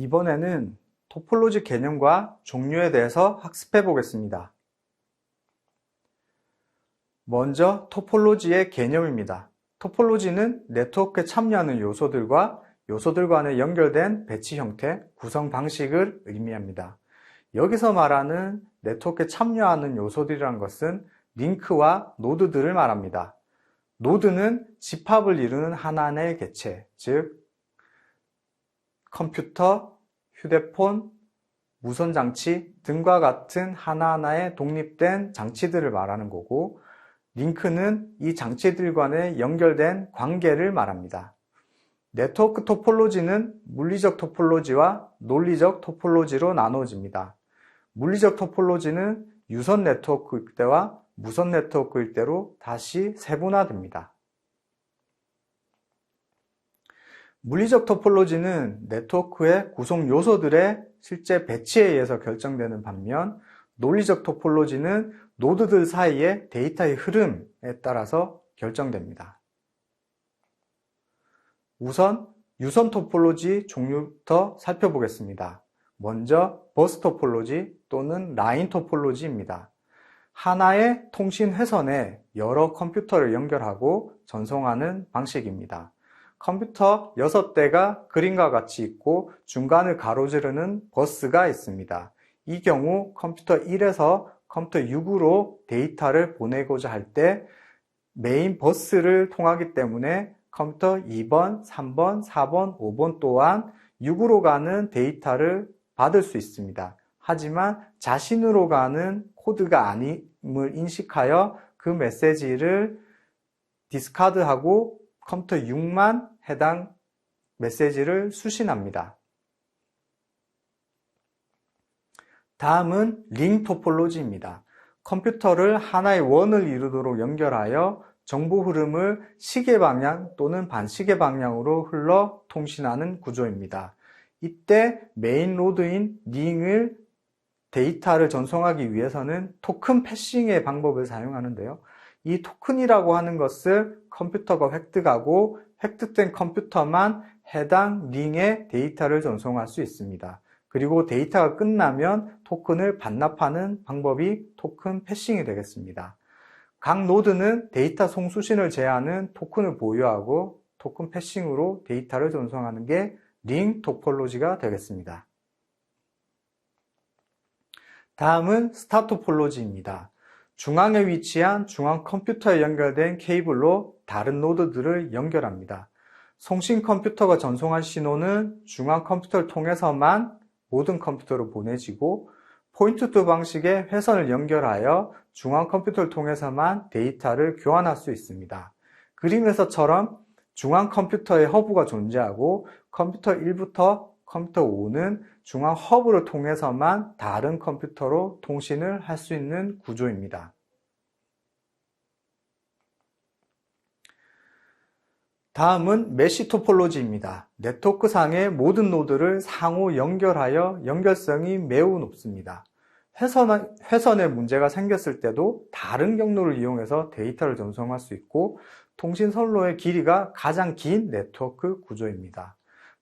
이번에는 토폴로지 개념과 종류에 대해서 학습해 보겠습니다. 먼저 토폴로지의 개념입니다. 토폴로지는 네트워크에 참여하는 요소들과 요소들 간에 연결된 배치 형태, 구성 방식을 의미합니다. 여기서 말하는 네트워크에 참여하는 요소들이란 것은 링크와 노드들을 말합니다. 노드는 집합을 이루는 하나의 개체, 즉 컴퓨터, 휴대폰, 무선 장치 등과 같은 하나하나의 독립된 장치들을 말하는 거고 링크는 이 장치들 간에 연결된 관계를 말합니다. 네트워크 토폴로지는 물리적 토폴로지와 논리적 토폴로지로 나눠집니다. 물리적 토폴로지는 유선 네트워크일 때와 무선 네트워크일 때로 다시 세분화됩니다. 물리적 토폴로지는 네트워크의 구성 요소들의 실제 배치에 의해서 결정되는 반면 논리적 토폴로지는 노드들 사이의 데이터의 흐름에 따라서 결정됩니다. 우선 유선 토폴로지 종류부터 살펴보겠습니다. 먼저 버스 토폴로지 또는 라인 토폴로지입니다. 하나의 통신 회선에 여러 컴퓨터를 연결하고 전송하는 방식입니다. 컴퓨터 6대가 그림과 같이 있고 중간을 가로지르는 버스가 있습니다. 이 경우 컴퓨터 1에서 컴퓨터 6으로 데이터를 보내고자 할 때 메인 버스를 통하기 때문에 컴퓨터 2번, 3번, 4번, 5번 또한 6으로 가는 데이터를 받을 수 있습니다. 하지만 자신으로 가는 코드가 아님을 인식하여 그 메시지를 디스카드하고 컴퓨터 6만 해당 메시지를 수신합니다. 다음은 링 토폴로지입니다. 컴퓨터를 하나의 원을 이루도록 연결하여 정보 흐름을 시계 방향 또는 반시계 방향으로 흘러 통신하는 구조입니다. 이때 메인 로드인 링을 데이터를 전송하기 위해서는 토큰 패싱의 방법을 사용하는데요. 이 토큰이라고 하는 것을 컴퓨터가 획득하고 획득된 컴퓨터만 해당 링에 데이터를 전송할 수 있습니다. 그리고 데이터가 끝나면 토큰을 반납하는 방법이 토큰 패싱이 되겠습니다. 각 노드는 데이터 송수신을 제하는 토큰을 보유하고 토큰 패싱으로 데이터를 전송하는 게 링 토폴로지가 되겠습니다. 다음은 스타 토폴로지입니다. 중앙에 위치한 중앙 컴퓨터에 연결된 케이블로 다른 노드들을 연결합니다. 송신 컴퓨터가 전송한 신호는 중앙 컴퓨터를 통해서만 모든 컴퓨터로 보내지고 포인트 투 방식의 회선을 연결하여 중앙 컴퓨터를 통해서만 데이터를 교환할 수 있습니다. 그림에서처럼 중앙 컴퓨터의 허브가 존재하고 컴퓨터 1부터 컴퓨터 5는 중앙 허브를 통해서만 다른 컴퓨터로 통신을 할 수 있는 구조입니다. 다음은 메시 토폴로지입니다. 네트워크 상의 모든 노드를 상호 연결하여 연결성이 매우 높습니다. 회선, 회선에 문제가 생겼을 때도 다른 경로를 이용해서 데이터를 전송할 수 있고 통신 선로의 길이가 가장 긴 네트워크 구조입니다.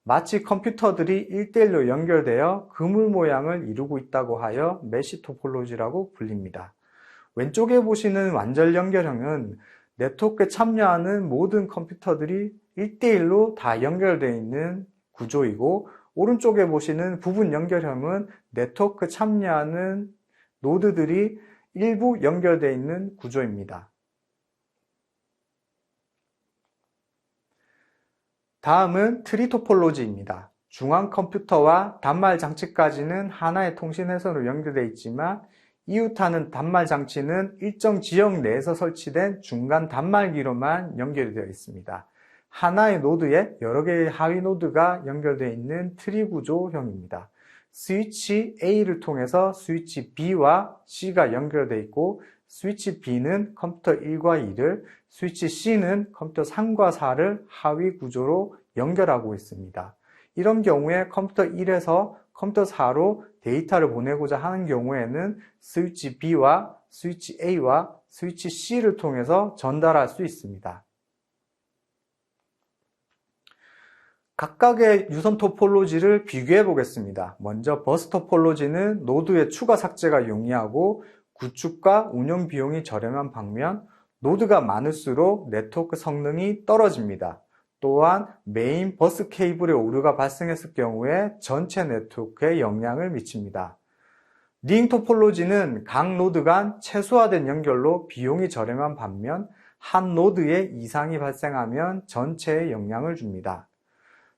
마치 컴퓨터들이 1대1로 연결되어 그물 모양을 이루고 있다고 하여 메시 토폴로지라고 불립니다. 왼쪽에 보시는 완전 연결형은 네트워크에 참여하는 모든 컴퓨터들이 1대1로 다 연결되어 있는 구조이고 오른쪽에 보시는 부분 연결형은 네트워크 참여하는 노드들이 일부 연결되어 있는 구조입니다. 다음은 트리 토폴로지입니다. 중앙 컴퓨터와 단말 장치까지는 하나의 통신 회선으로 연결되어 있지만 이웃하는 단말 장치는 일정 지역 내에서 설치된 중간 단말기로만 연결이 되어 있습니다. 하나의 노드에 여러 개의 하위 노드가 연결되어 있는 트리 구조형입니다. 스위치 A를 통해서 스위치 B와 C가 연결되어 있고 스위치 B는 컴퓨터 1과 2를, 스위치 C는 컴퓨터 3과 4를 하위 구조로 연결하고 있습니다. 이런 경우에 컴퓨터 1에서 컴퓨터 4로 데이터를 보내고자 하는 경우에는 스위치 B와 스위치 A와 스위치 C를 통해서 전달할 수 있습니다. 각각의 유선 토폴로지를 비교해 보겠습니다. 먼저 버스 토폴로지는 노드의 추가 삭제가 용이하고 구축과 운영 비용이 저렴한 반면 노드가 많을수록 네트워크 성능이 떨어집니다. 또한 메인 버스 케이블에 오류가 발생했을 경우에 전체 네트워크에 영향을 미칩니다. 링 토폴로지는 각 노드 간 최소화된 연결로 비용이 저렴한 반면 한 노드에 이상이 발생하면 전체에 영향을 줍니다.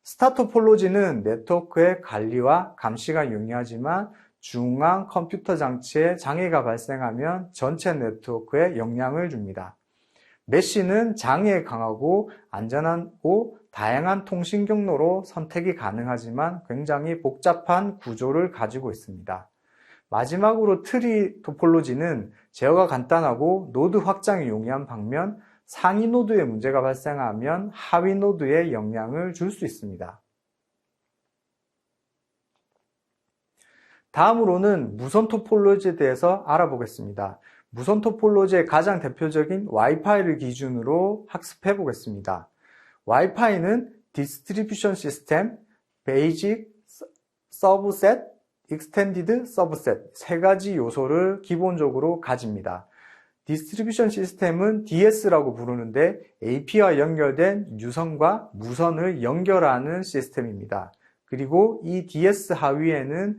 스타 토폴로지는 네트워크의 관리와 감시가 용이하지만 중앙 컴퓨터 장치에 장애가 발생하면 전체 네트워크에 영향을 줍니다. 메시는 장애에 강하고 안전하고 다양한 통신 경로로 선택이 가능하지만 굉장히 복잡한 구조를 가지고 있습니다. 마지막으로 트리 토폴로지는 제어가 간단하고 노드 확장이 용이한 반면 상위 노드에 문제가 발생하면 하위 노드에 영향을 줄 수 있습니다. 다음으로는 무선 토폴로지에 대해서 알아보겠습니다. 무선 토폴로지의 가장 대표적인 와이파이를 기준으로 학습해 보겠습니다. 와이파이는 디스트리뷰션 시스템, 베이직, 서브셋, 익스텐디드 서브셋 세 가지 요소를 기본적으로 가집니다. 디스트리뷰션 시스템은 DS라고 부르는데 AP와 연결된 유선과 무선을 연결하는 시스템입니다. 그리고 이 DS 하위에는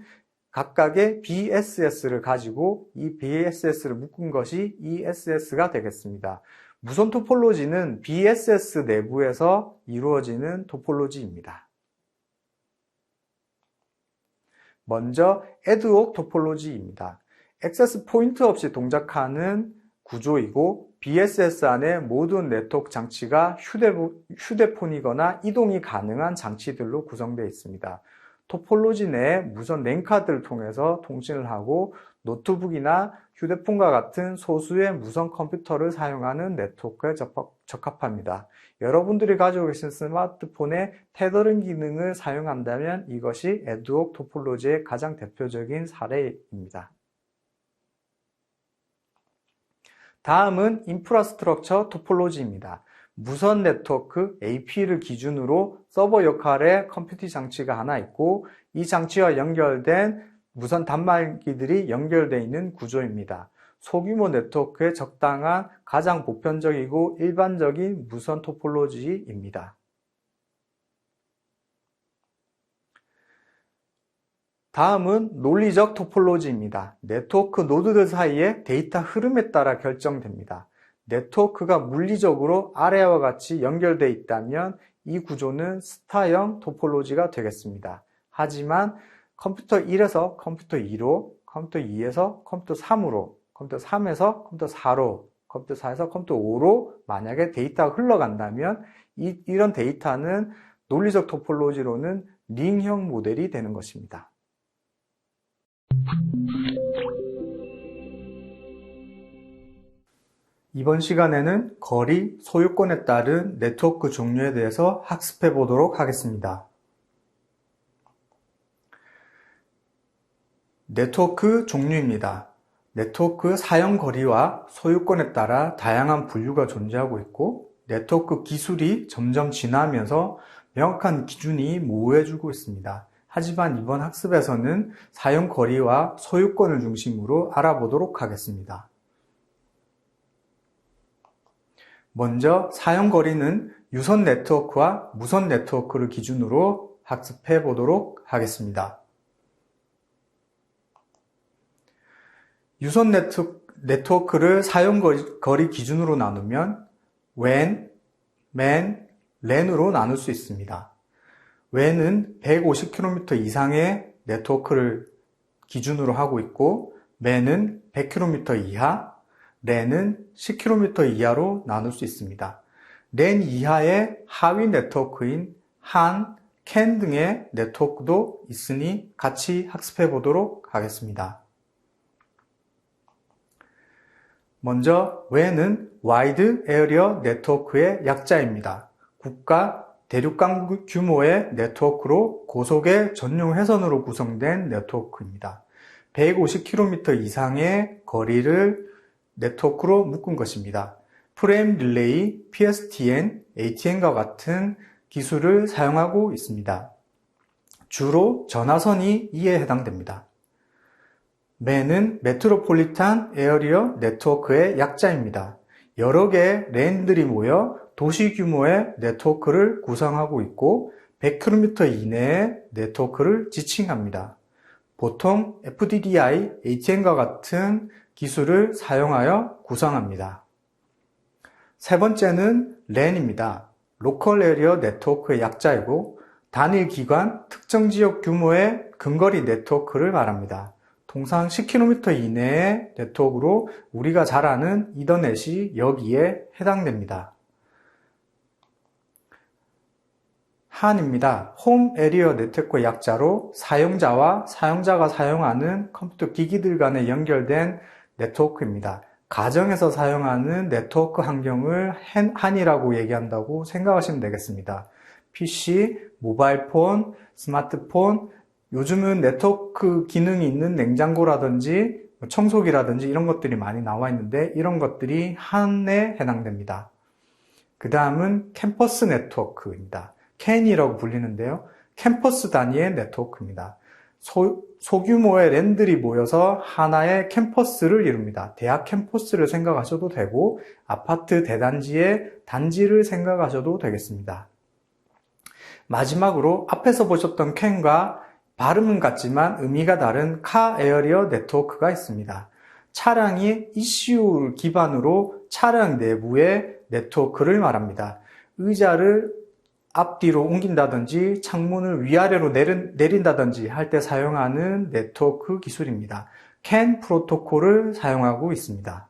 각각의 BSS를 가지고 이 BSS를 묶은 것이 ESS가 되겠습니다. 무선 토폴로지는 BSS 내부에서 이루어지는 토폴로지입니다. 먼저 애드옥 토폴로지입니다. 액세스 포인트 없이 동작하는 구조이고 BSS 안에 모든 네트워크 장치가 휴대폰이거나 이동이 가능한 장치들로 구성되어 있습니다. 토폴로지 내에 무선 랜카드를 통해서 통신을 하고 노트북이나 휴대폰과 같은 소수의 무선 컴퓨터를 사용하는 네트워크에 적합합니다. 여러분들이 가지고 계신 스마트폰에 테더링 기능을 사용한다면 이것이 에드옥 토폴로지의 가장 대표적인 사례입니다. 다음은 인프라스트럭처 토폴로지입니다. 무선 네트워크 AP를 기준으로 서버 역할의 컴퓨팅 장치가 하나 있고 이 장치와 연결된 무선 단말기들이 연결되어 있는 구조입니다. 소규모 네트워크에 적당한 가장 보편적이고 일반적인 무선 토폴로지입니다. 다음은 논리적 토폴로지입니다. 네트워크 노드들 사이의 데이터 흐름에 따라 결정됩니다. 네트워크가 물리적으로 아래와 같이 연결되어 있다면 이 구조는 스타형 토폴로지가 되겠습니다. 하지만 컴퓨터 1에서 컴퓨터 2로, 컴퓨터 2에서 컴퓨터 3으로, 컴퓨터 3에서 컴퓨터 4로, 컴퓨터 4에서 컴퓨터 5로 만약에 데이터가 흘러간다면 이, 이런 데이터는 논리적 토폴로지로는 링형 모델이 되는 것입니다. 이번 시간에는 거리, 소유권에 따른 네트워크 종류에 대해서 학습해 보도록 하겠습니다. 네트워크 종류입니다. 네트워크 사용 거리와 소유권에 따라 다양한 분류가 존재하고 있고 네트워크 기술이 점점 진화하면서 명확한 기준이 모호해지고 있습니다. 하지만 이번 학습에서는 사용 거리와 소유권을 중심으로 알아보도록 하겠습니다. 먼저 사용거리는 유선 네트워크와 무선 네트워크를 기준으로 학습해 보도록 하겠습니다. 유선 네트워크, 를 사용거리 기준으로 나누면 WAN, MAN, LAN으로 나눌 수 있습니다. WAN은 150km 이상의 네트워크를 기준으로 하고 있고 MAN은 100km 이하, 랜은 10km 이하로 나눌 수 있습니다. 랜 이하의 하위 네트워크인 한, 캔 등의 네트워크도 있으니 같이 학습해 보도록 하겠습니다. 먼저 WAN은 와이드 에어리어 네트워크의 약자입니다. 국가 대륙간 규모의 네트워크로 고속의 전용 회선으로 구성된 네트워크입니다. 150km 이상의 거리를 네트워크로 묶은 것입니다. 프레임 릴레이, PSTN, ATN과 같은 기술을 사용하고 있습니다. 주로 전화선이 이에 해당됩니다. 맨은 메트로폴리탄 에어리어 네트워크의 약자입니다. 여러 개의 랜들이 모여 도시 규모의 네트워크를 구성하고 있고 100km 이내의 네트워크를 지칭합니다. 보통 FDDI, HM과 같은 기술을 사용하여 구성합니다. 세 번째는 LAN입니다. 로컬 에리어 네트워크의 약자이고 단일 기관, 특정 지역 규모의 근거리 네트워크를 말합니다. 통상 10km 이내의 네트워크로 우리가 잘 아는 이더넷이 여기에 해당됩니다. 한입니다. 홈 에리어 네트워크 약자로 사용자와 사용자가 사용하는 컴퓨터 기기들 간에 연결된 네트워크입니다. 가정에서 사용하는 네트워크 환경을 한이라고 얘기한다고 생각하시면 되겠습니다. PC, 모바일 폰, 스마트폰, 요즘은 네트워크 기능이 있는 냉장고라든지 청소기라든지 이런 것들이 많이 나와 있는데 이런 것들이 한에 해당됩니다. 그 다음은 캠퍼스 네트워크입니다. 캔이라고 불리는데요. 캠퍼스 단위의 네트워크입니다. 소, 소규모의 랜들이 모여서 하나의 캠퍼스를 이룹니다. 대학 캠퍼스를 생각하셔도 되고 아파트 대단지의 단지를 생각하셔도 되겠습니다. 마지막으로 앞에서 보셨던 캔과 발음은 같지만 의미가 다른 카 에어리어 네트워크가 있습니다. 차량이 이슈를 기반으로 차량 내부의 네트워크를 말합니다. 의자를 앞뒤로 옮긴다든지 창문을 위아래로 내린, 다든지 할 때 사용하는 네트워크 기술입니다. CAN 프로토콜을 사용하고 있습니다.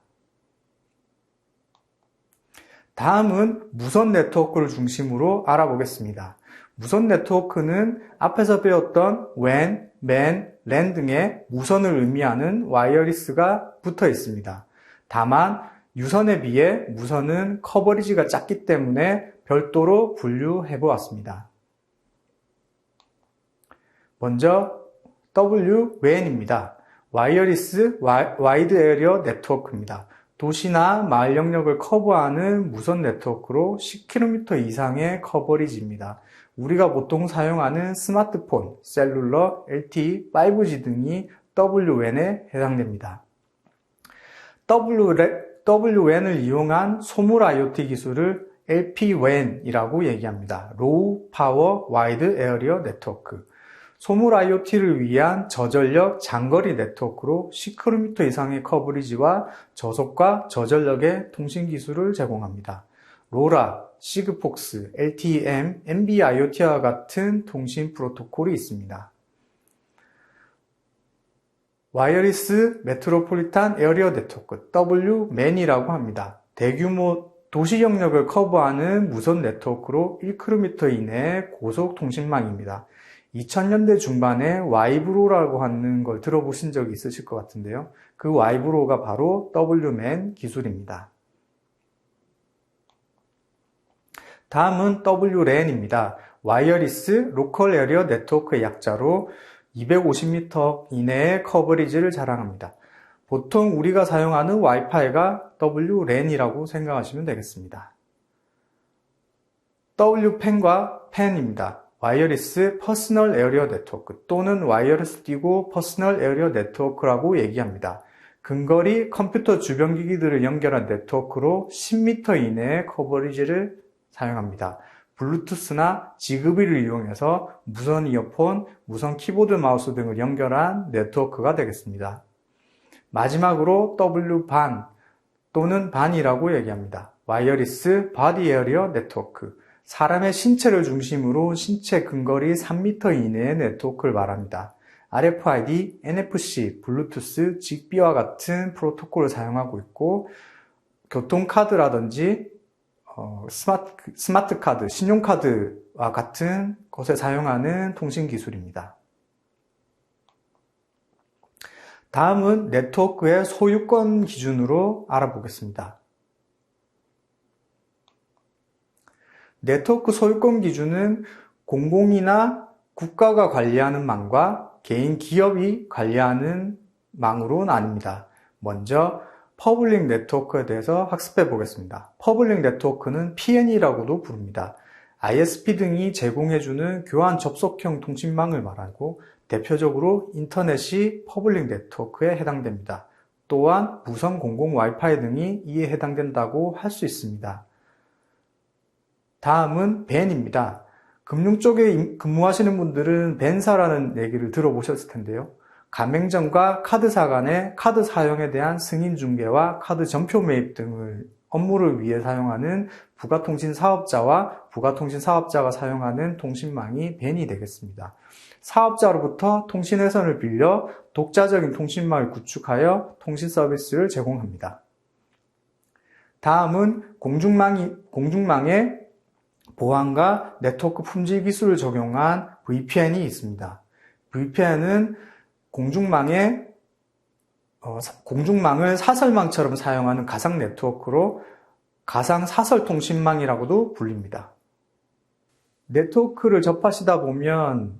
다음은 무선 네트워크를 중심으로 알아보겠습니다. 무선 네트워크는 앞에서 배웠던 WAN, MAN, LAN 등의 무선을 의미하는 와이어리스가 붙어 있습니다. 다만 유선에 비해 무선은 커버리지가 작기 때문에 별도로 분류해 보았습니다. 먼저 WWAN입니다. 와이어리스 와이드 에리어 네트워크입니다. 도시나 마을 영역을 커버하는 무선 네트워크로 10km 이상의 커버리지입니다. 우리가 보통 사용하는 스마트폰, 셀룰러, LTE, 5G 등이 WWAN에 해당됩니다. WWAN을 이용한 소물 IoT 기술을 LPWAN이라고 얘기합니다. Low Power Wide Area Network. 소물 IoT를 위한 저전력 장거리 네트워크로 10km 이상의 커버리지와 저속과 저전력의 통신 기술을 제공합니다. 로라, 시그폭스, LTE-M, NB-IoT와 같은 통신 프로토콜이 있습니다. 와이어리스 메트로폴리탄 에어리어 네트워크, WMAN이라고 합니다. 대규모 도시 영역을 커버하는 무선 네트워크로 1km 이내의 고속 통신망입니다. 2000년대 중반에 와이브로라고 하는 걸 들어보신 적이 있으실 것 같은데요. 그 와이브로가 바로 WMAN 기술입니다. 다음은 WLAN입니다. 와이어리스 로컬 에리어 네트워크의 약자로 250m 이내의 커버리지를 자랑합니다. 보통 우리가 사용하는 와이파이가 WLAN이라고 생각하시면 되겠습니다. WPAN과 PAN입니다. 와이어리스 퍼스널 에어리어 네트워크 또는 와이어리스 띄고 퍼스널 에어리어 네트워크라고 얘기합니다. 근거리 컴퓨터 주변 기기들을 연결한 네트워크로 10m 이내의 커버리지를 사용합니다. 블루투스나 지그비를 이용해서 무선 이어폰, 무선 키보드 마우스 등을 연결한 네트워크가 되겠습니다. 마지막으로 W반 또는 반이라고 얘기합니다. 와이어리스 바디 에어리어 네트워크. 사람의 신체를 중심으로 신체 근거리 3m 이내의 네트워크를 말합니다. RFID, NFC, 블루투스, 직비와 같은 프로토콜을 사용하고 있고 교통카드라든지 어, 스마트, 스마트 카드, 신용카드와 같은 것에 사용하는 통신 기술입니다. 다음은 네트워크의 소유권 기준으로 알아보겠습니다. 네트워크 소유권 기준은 공공이나 국가가 관리하는 망과 개인 기업이 관리하는 망으로 나뉩니다. 먼저 퍼블릭 네트워크에 대해서 학습해 보겠습니다. 퍼블릭 네트워크는 PN이라고도 부릅니다. ISP 등이 제공해주는 교환 접속형 통신망을 말하고 대표적으로 인터넷이 퍼블릭 네트워크에 해당됩니다. 또한 무선 공공 와이파이 등이 이에 해당된다고 할 수 있습니다. 다음은 벤입니다. 금융 쪽에 근무하시는 분들은 벤사라는 얘기를 들어보셨을 텐데요. 가맹점과 카드사 간의 카드 사용에 대한 승인 중개와 카드 전표 매입 등을 업무를 위해 사용하는 부가통신 사업자와 부가통신 사업자가 사용하는 통신망이 벤이 되겠습니다. 사업자로부터 통신회선을 빌려 독자적인 통신망을 구축하여 통신 서비스를 제공합니다. 다음은 공중망이, 공중망의 보안과 네트워크 품질 기술을 적용한 VPN이 있습니다. VPN은 공중망에 어, 공중망을 사설망처럼 사용하는 가상 네트워크로 가상 사설 통신망이라고도 불립니다. 네트워크를 접하시다 보면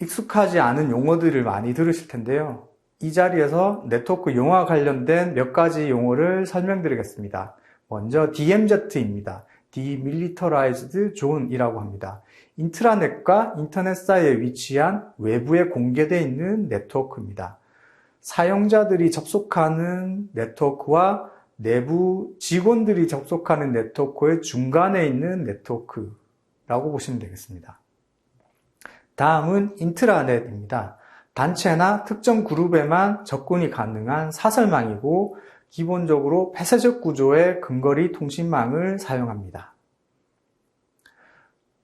익숙하지 않은 용어들을 많이 들으실 텐데요. 이 자리에서 네트워크 용어와 관련된 몇 가지 용어를 설명드리겠습니다. 먼저 DMZ입니다. Demilitarized Zone이라고 합니다. 인트라넷과 인터넷 사이에 위치한 외부에 공개되어 있는 네트워크입니다. 사용자들이 접속하는 네트워크와 내부 직원들이 접속하는 네트워크의 중간에 있는 네트워크라고 보시면 되겠습니다. 다음은 인트라넷입니다. 단체나 특정 그룹에만 접근이 가능한 사설망이고 기본적으로 폐쇄적 구조의 근거리 통신망을 사용합니다.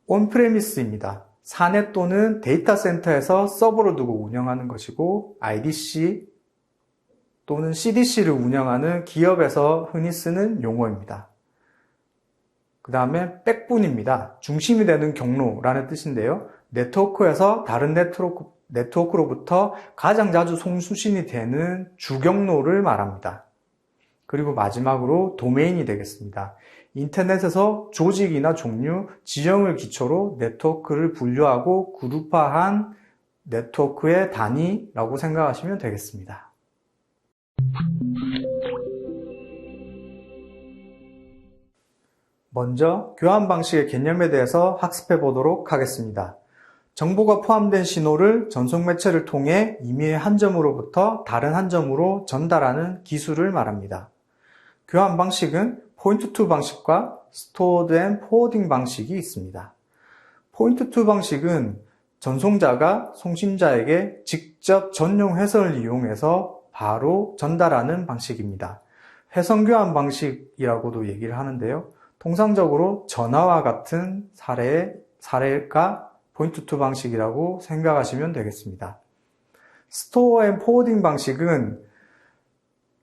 온프레미스입니다. 사내 또는 데이터 센터에서 서버로 두고 운영하는 것이고 IDC 또는 CDC를 운영하는 기업에서 흔히 쓰는 용어입니다. 그 다음에 백분입니다. 중심이 되는 경로라는 뜻인데요. 네트워크에서 다른 네트워크, 네트워크로부터 가장 자주 송수신이 되는 주경로를 말합니다. 그리고 마지막으로 도메인이 되겠습니다. 인터넷에서 조직이나 종류, 지형을 기초로 네트워크를 분류하고 그룹화한 네트워크의 단위라고 생각하시면 되겠습니다. 먼저 교환 방식의 개념에 대해서 학습해 보도록 하겠습니다. 정보가 포함된 신호를 전송 매체를 통해 임의의 한 점으로부터 다른 한 점으로 전달하는 기술을 말합니다. 교환 방식은 포인트 투 방식과 스토어드 앤 포워딩 방식이 있습니다. 포인트 투 방식은 전송자가 송신자에게 직접 전용 회선을 이용해서 바로 전달하는 방식입니다. 회선 교환 방식이라고도 얘기를 하는데요. 통상적으로 전화와 같은 사례, 사례가 포인트 투 방식이라고 생각하시면 되겠습니다. 스토어 앤 포워딩 방식은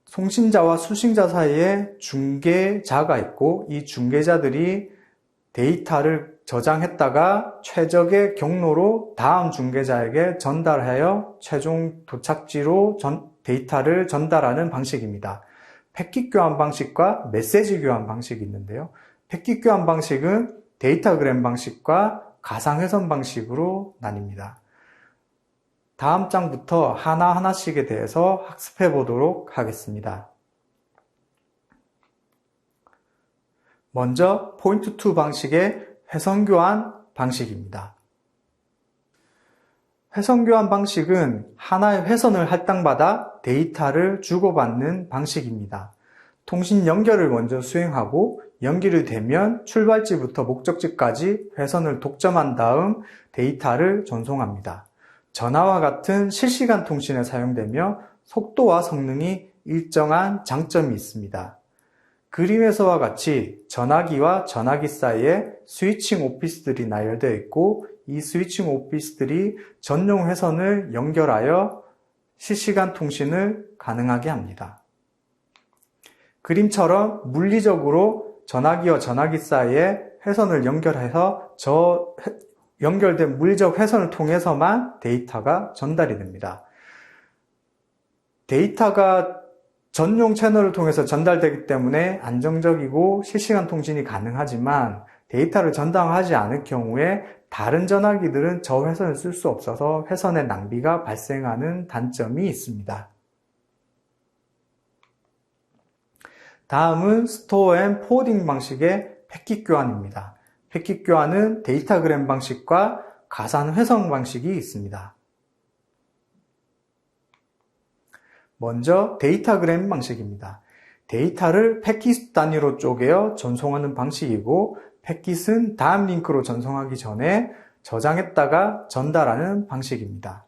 송신자와 수신자 사이에 중개자가 있고 이 중개자들이 데이터를 저장했다가 최적의 경로로 다음 중개자에게 전달하여 최종 도착지로 전, 데이터를 전달하는 방식입니다. 패킷 교환 방식과 메시지 교환 방식이 있는데요. 패킷 교환 방식은 데이터그램 방식과 가상회선 방식으로 나뉩니다. 다음 장부터 하나하나씩에 대해서 학습해 보도록 하겠습니다. 먼저 포인트 2 방식의 회선 교환 방식입니다. 회선 교환 방식은 하나의 회선을 할당받아 데이터를 주고받는 방식입니다. 통신 연결을 먼저 수행하고 연결이 되면 출발지부터 목적지까지 회선을 독점한 다음 데이터를 전송합니다. 전화와 같은 실시간 통신에 사용되며 속도와 성능이 일정한 장점이 있습니다. 그림에서와 같이 전화기와 전화기 사이에 스위칭 오피스들이 나열되어 있고 이 스위칭 오피스들이 전용 회선을 연결하여 실시간 통신을 가능하게 합니다. 그림처럼 물리적으로 전화기와 전화기 사이에 회선을 연결해서 저 연결된 물리적 회선을 통해서만 데이터가 전달이 됩니다. 데이터가 전용 채널을 통해서 전달되기 때문에 안정적이고 실시간 통신이 가능하지만 데이터를 전달하지 않을 경우에 다른 전화기들은 저 회선을 쓸 수 없어서 회선의 낭비가 발생하는 단점이 있습니다. 다음은 스토어 앤 포워딩 방식의 패킷 교환입니다. 패킷 교환은 데이터그램 방식과 가산 회선 방식이 있습니다. 먼저 데이터그램 방식입니다. 데이터를 패킷 단위로 쪼개어 전송하는 방식이고 패킷은 다음 링크로 전송하기 전에 저장했다가 전달하는 방식입니다.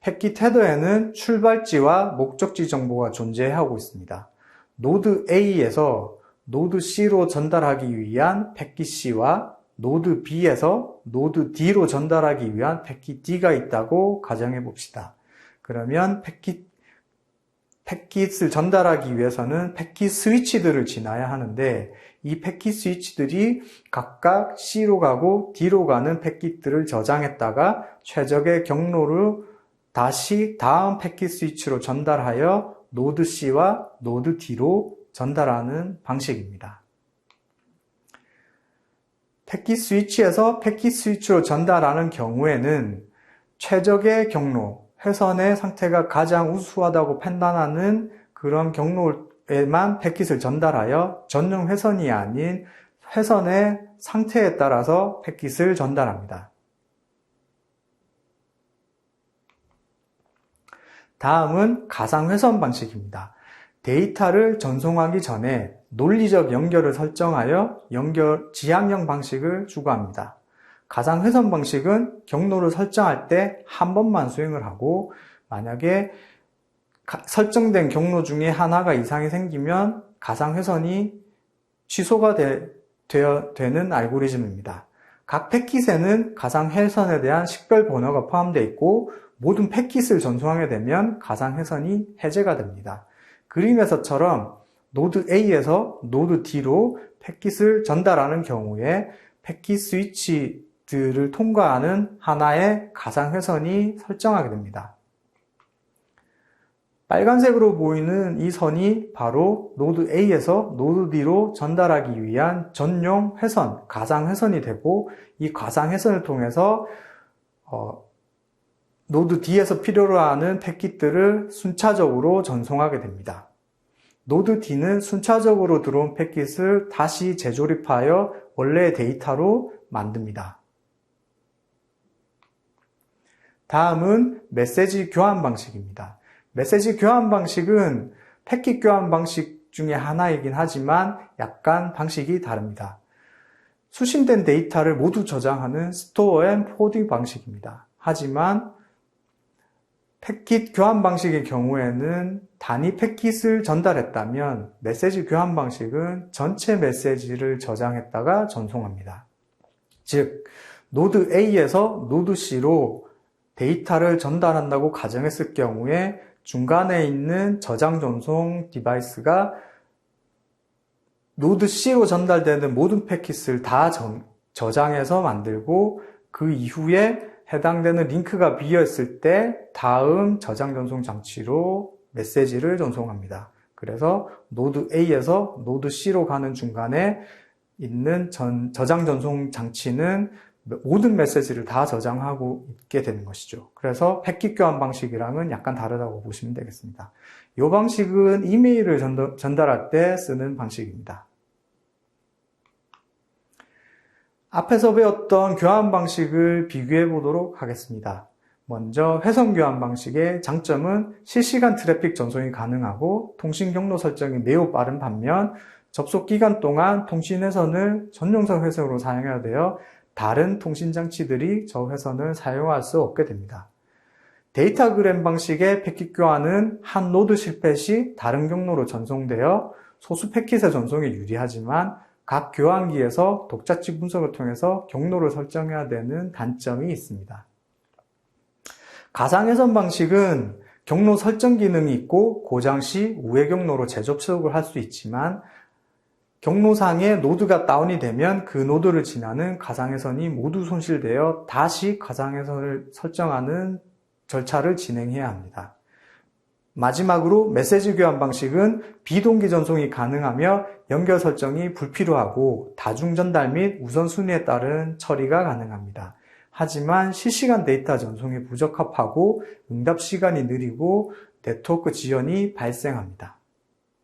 패킷 헤더에는 출발지와 목적지 정보가 존재하고 있습니다. 노드 A에서 노드 C로 전달하기 위한 패킷 C와 노드 B에서 노드 D로 전달하기 위한 패킷 D가 있다고 가정해 봅시다. 그러면 패킷 패킷을 전달하기 위해서는 패킷 스위치들을 지나야 하는데 이 패킷 스위치들이 각각 C로 가고 D로 가는 패킷들을 저장했다가 최적의 경로를 다시 다음 패킷 스위치로 전달하여 노드 C와 노드 D로 전달하는 방식입니다. 패킷 스위치에서 패킷 스위치로 전달하는 경우에는 최적의 경로, 회선의 상태가 가장 우수하다고 판단하는 그런 경로 에만 패킷을 전달하여 전용 회선이 아닌 회선의 상태에 따라서 패킷을 전달합니다. 다음은 가상 회선 방식입니다. 데이터를 전송하기 전에 논리적 연결을 설정하여 연결 지향형 방식을 추구합니다. 가상 회선 방식은 경로를 설정할 때 한 번만 수행을 하고 만약에 설정된 경로 중에 하나가 이상이 생기면 가상회선이 취소가 되, 되어, 되는 알고리즘입니다. 각 패킷에는 가상회선에 대한 식별 번호가 포함되어 있고 모든 패킷을 전송하게 되면 가상회선이 해제가 됩니다. 그림에서처럼 노드 A에서 노드 D로 패킷을 전달하는 경우에 패킷 스위치들을 통과하는 하나의 가상회선이 설정하게 됩니다. 빨간색으로 보이는 이 선이 바로 노드 A에서 노드 D로 전달하기 위한 전용 회선, 가상 회선이 되고 이 가상 회선을 통해서 어, 노드 D에서 필요로 하는 패킷들을 순차적으로 전송하게 됩니다. 노드 D는 순차적으로 들어온 패킷을 다시 재조립하여 원래의 데이터로 만듭니다. 다음은 메시지 교환 방식입니다. 메시지 교환 방식은 패킷 교환 방식 중에 하나이긴 하지만 약간 방식이 다릅니다. 수신된 데이터를 모두 저장하는 스토어 앤 포딩 방식입니다. 하지만 패킷 교환 방식의 경우에는 단위 패킷을 전달했다면 메시지 교환 방식은 전체 메시지를 저장했다가 전송합니다. 즉, 노드 A에서 노드 C로 데이터를 전달한다고 가정했을 경우에 중간에 있는 저장 전송 디바이스가 노드 C로 전달되는 모든 패킷을 다 저장해서 만들고 그 이후에 해당되는 링크가 비어 있을 때 다음 저장 전송 장치로 메시지를 전송합니다. 그래서 노드 A에서 노드 C로 가는 중간에 있는 전, 저장 전송 장치는 모든 메시지를 다 저장하고 있게 되는 것이죠. 그래서 패킷 교환 방식이랑은 약간 다르다고 보시면 되겠습니다. 이 방식은 이메일을 전달, 할 때 쓰는 방식입니다. 앞에서 배웠던 교환 방식을 비교해 보도록 하겠습니다. 먼저 회선 교환 방식의 장점은 실시간 트래픽 전송이 가능하고 통신 경로 설정이 매우 빠른 반면 접속 기간 동안 통신 회선을 전용선 회선으로 사용해야 되어 다른 통신 장치들이 저 회선을 사용할 수 없게 됩니다. 데이터그램 방식의 패킷 교환은 한 노드 실패 시 다른 경로로 전송되어 소수 패킷의 전송에 유리하지만 각 교환기에서 독자치 분석을 통해서 경로를 설정해야 되는 단점이 있습니다. 가상회선 방식은 경로 설정 기능이 있고 고장 시 우회 경로로 재접속을 할 수 있지만 경로상에 노드가 다운이 되면 그 노드를 지나는 가상회선이 모두 손실되어 다시 가상회선을 설정하는 절차를 진행해야 합니다. 마지막으로 메시지 교환 방식은 비동기 전송이 가능하며 연결 설정이 불필요하고 다중 전달 및 우선순위에 따른 처리가 가능합니다. 하지만 실시간 데이터 전송이 부적합하고 응답 시간이 느리고 네트워크 지연이 발생합니다.